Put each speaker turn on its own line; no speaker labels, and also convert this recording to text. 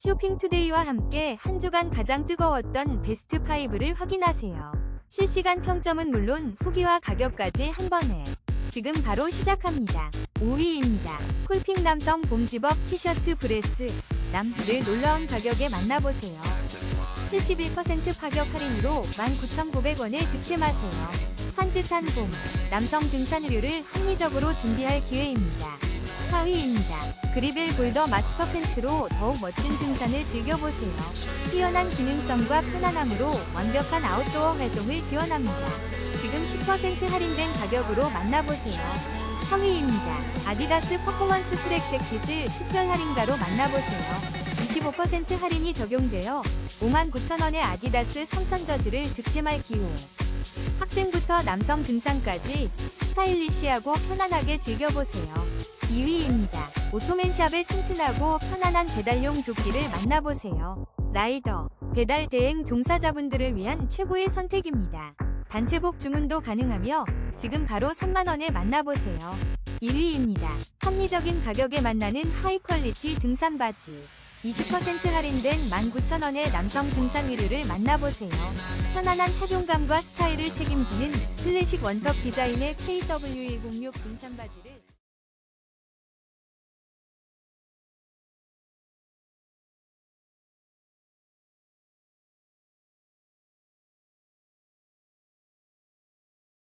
쇼핑투데이와 함께 한 주간 가장 뜨거웠던 베스트 5를 확인하세요. 실시간 평점은 물론 후기와 가격까지 한 번에. 지금 바로 시작합니다. 5위입니다. 쿨핑 남성 봄집업 티셔츠 브레스. 남들을 놀라운 가격에 만나보세요. 71% 파격 할인으로 19,900원에 득템하세요. 산뜻한 봄, 남성 등산 의류를 합리적으로 준비할 기회입니다. 4위입니다. 그리벨 골더 마스터 팬츠로 더욱 멋진 등산을 즐겨보세요. 뛰어난 기능성과 편안함으로 완벽한 아웃도어 활동을 지원합니다. 지금 10% 할인된 가격으로 만나보세요. 3위입니다. 아디다스 퍼포먼스 트랙 재킷을 특별 할인가로 만나보세요. 25% 할인이 적용되어 59,000원의 아디다스 삼선 저지를 득템할 기회. 학생부터 남성 등산까지 스타일리시하고 편안하게 즐겨보세요. 2위입니다. 오토맨샵의 튼튼하고 편안한 배달용 조끼를 만나보세요. 라이더, 배달 대행 종사자분들을 위한 최고의 선택입니다. 단체복 주문도 가능하며 지금 바로 3만원에 만나보세요. 1위입니다. 합리적인 가격에 만나는 하이 퀄리티 등산 바지. 20% 할인된 19,000원의 남성 등산 의류를 만나보세요. 편안한 착용감과 스타일을 책임지는 클래식 원턱 디자인의 KW106 등산 바지를